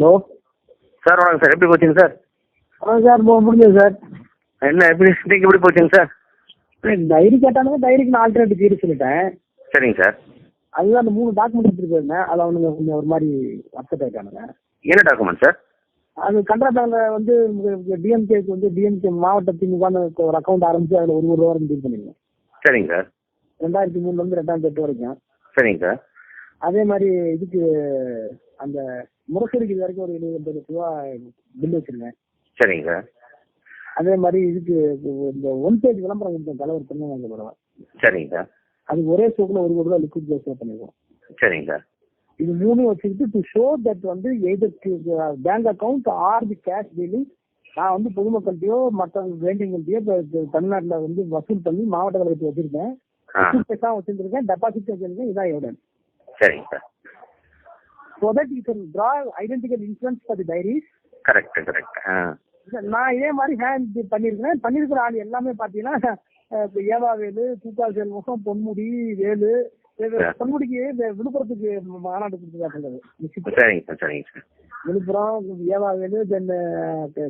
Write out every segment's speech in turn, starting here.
Hello? Sir வணக்கம் sir. எப்படி போச்சுங்க சார்? ஆ சார் முடிஞ்சது சார். என்ன எப்படி இன்னைக்கு எப்படி போச்சுங்க சார்? டைரி கேட்டானுங்க டைரிக்கு நான் ஆல்டர்னேட்டிவ் தீர்வு சொல்லிட்டேன். சரிங்க சார். அதுதான் அந்த மூணு டாக்குமெண்ட் எடுத்துட்டு போயிருந்தேன். அதில் அவனுங்க கொஞ்சம் ஒரு மாதிரி அப்செட் ஆயிட்டானுங்க. என்ன டாக்குமெண்ட் சார்? அது கண்டாட்டாங்க வந்து டிஎம்கேக்கு வந்து டிஎம்கே மாவட்ட திமுகன்னு ஒரு அக்கௌண்ட் ஆரம்பிச்சு அதில் ஒரு ஒரு ரூபா டீல் பண்ணிருந்தேன். சரிங்க சார். ரெண்டாயிரத்தி மூணுலேருந்து ரெண்டாயிரத்தி எட்டு வரைக்கும். சரிங்க சார். அதே மாதிரி இதுக்கு அந்த முரசொலிக்கு இது வரைக்கும் ஒரு எழுபது லட்ச ரூபா பில் வச்சிருக்கேன் சரிங்க சார். அதே மாதிரி இதுக்கு இந்த ஒன் பேஜ் விளம்பரம் கொடுத்தேன் தலைவர் திருநெல்வேலி பரவா சரிங்க சார். அதுக்கு ஒரே ஷோக்கில் ஒரு கோடி ரூபா லிக்விட் சேவ் பண்ணிருக்கோம். சரிங்க சார். இது மூணும் வச்சுக்கிட்டு டு ஷோ தட் வந்து either bank account or the cash dealing நான் வந்து பொதுமக்கள்கிட்டயோ மற்ற வேண்டியவங்கள்ட்டயோ இப்போ தமிழ்நாட்டில் வந்து வசூல் பண்ணி மாவட்ட கழகத்தில் வச்சிருக்கேன். வச்சிருக்கேன் டெபாசிட் வச்சிருக்கேன் இதான் எவிடன்ஸ் சரிங்க sir. So that you can draw identical insurance for the dairies correct correct நான் இதே மாதிரி ஹேண்ட் பண்ணியிருக்கிறேன். பண்ணியிருக்கிற ஆள் எல்லாமே பார்த்தீங்கன்னா அஹ், இப்ப ஏவாவேலு தூக்கா செல்வம் பொன்முடி வேலு. பொன்முடிக்கு விழுப்புரத்துக்கு மாநாடு கொடுத்துருக்காங்க சரிங்க சார் சரிங்க சார். விழுப்புரம் ஏவாவேலு தென்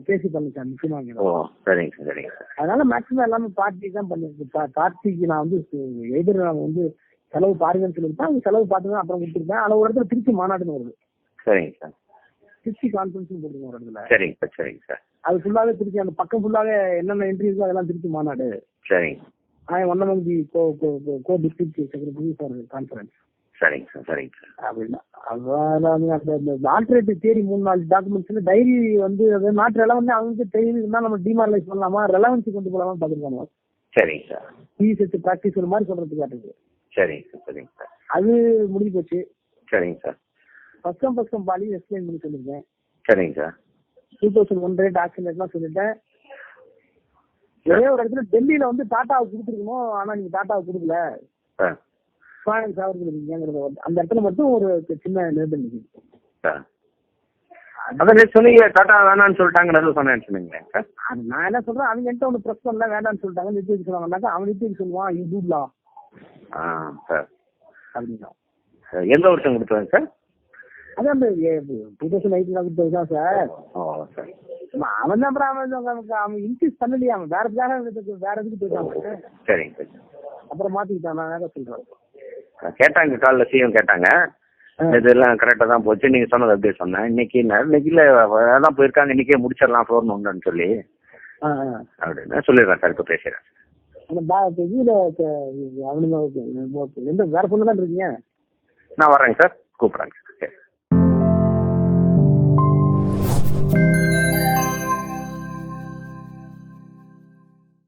கேசி பழனிசாமி முக்கியமாக. சரிங்க சார் சரிங்க சார். அதனால மேக்ஸிமம் எல்லாமே பார்ட்டி தான் பண்ணிருக்கு பார்ட்டிக்கு நான் வந்து எதிர நான் வந்து செலவு பாருங்கன்னு சொல்லியிருப்பேன் அவங்க செலவு பார்த்து அப்புறம் கொடுத்துருப்பேன். அதில் ஒரு இடத்துல திருச்சி மாநாடுன்னு வருது. சரிங்க சார். திருச்சி கான்ஃபரன்ஸ் போட்டுருங்க ஒரு இடத்துல. சரிங்க சார் சரிங்க சார். அது ஃபுல்லாவே திருச்சி அந்த பக்கம் ஃபுல்லாவே என்னென்ன என்ட்ரி இருக்கோ அதெல்லாம் திருச்சி மாநாடு. சரிங்க. co co co co district secretary for the conference. சரிங்க சார் சரிங்க சார். அப்படின்னா அதான் அந்த ஆல்டர்னேட்டிவ் தேடி மூணு நாலு டாக்குமெண்ட்ஸ்ல டைரி வந்து அது நாட் ரெலவெண்ட் அவங்க தேடி இருந்தா நம்ம டிமாரலைஸ் பண்ணலாமா? ரெலவன்சி கொண்டு போலாமா பாத்துருக்காங்க சரிங்க சார். பிஎஸ் வச்சு ப்ராக்டிஸ் மாதிரி சொல்றதுக்கு காட்டுது. சரிங்க சார் சரிங்க சார். அது முடிஞ்சு போச்சு. சரிங்க sir. First come first come explain பண்ணி சொல்லியிருக்கேன் சரிங்க sir. Two thousand one rate action ரேட்லாம் சொல்லிட்டேன். ஒரே ஒரு இடத்துல டெல்லியில வந்து டாட்டாவுக்கு கொடுத்துருக்கணும் ஆனா நீங்க டாட்டாவுக்கு கொடுக்கல. ஃபைனான்ஸ் அவருக்கு இருக்கீங்கிறத அந்த இடத்துல மட்டும் ஒரு சின்ன நிர்பந்தம் இருக்கு அதான் சொன்னீங்க டாட்டா வேணான்னு சொல்லிட்டாங்கன்னு சொன்னேன்னு சொன்னீங்களே சார். அது நான் என்ன சொல்றேன் அவங்க என்கிட்ட ஒன்று ப்ரெஸ் பண்ணல வேண்டாம்னு சொல்லிட்டாங்க நித்தியக்கு சொன்னாங்கன்னாக்கா அவன் நித்தியக்கு சொல்லுவான் டூட்லா ஆ சார். அப்படின்னா எந்த வருஷம் கொடுத்தாங்க சார்? அதான் டூ தௌசண்ட் எயிட்ல கொடுத்தது தான் சார். Oh sir. அவன் தான் அப்புறம் அவன் அவன் இன்க்ரீஸ் பண்ணலையே அவன் வேற வேற வேற இதுக்கு போயிட்டாங்க சரிங்க சார் அப்புறம் மாத்திக்கிட்டான் நான் வேற சொல்றேன். கேட்டாங்க காலைல சிஎம் கேட்டாங்க. இதெல்லாம் கரெக்டாக தான் போச்சு. நீங்கள் சொன்னது அப்படியே சொன்னேன். இன்னைக்கு இன்னைக்கு இல்லை அதான் போயிருக்காங்க இன்னைக்கே முடிச்சிடலாம் ஃப்ளோர் ஒன்றுன்னு சொல்லி. அப்படின்னு சொல்லிடுறேன் சார் இப்போ பேசுகிறேன் இதுல அவனுங்க ஓகே எந்த வேற பொண்ணு தான் இருக்கீங்க? நான் வரேங்க சார். கூப்பிட்றேங்க சரி.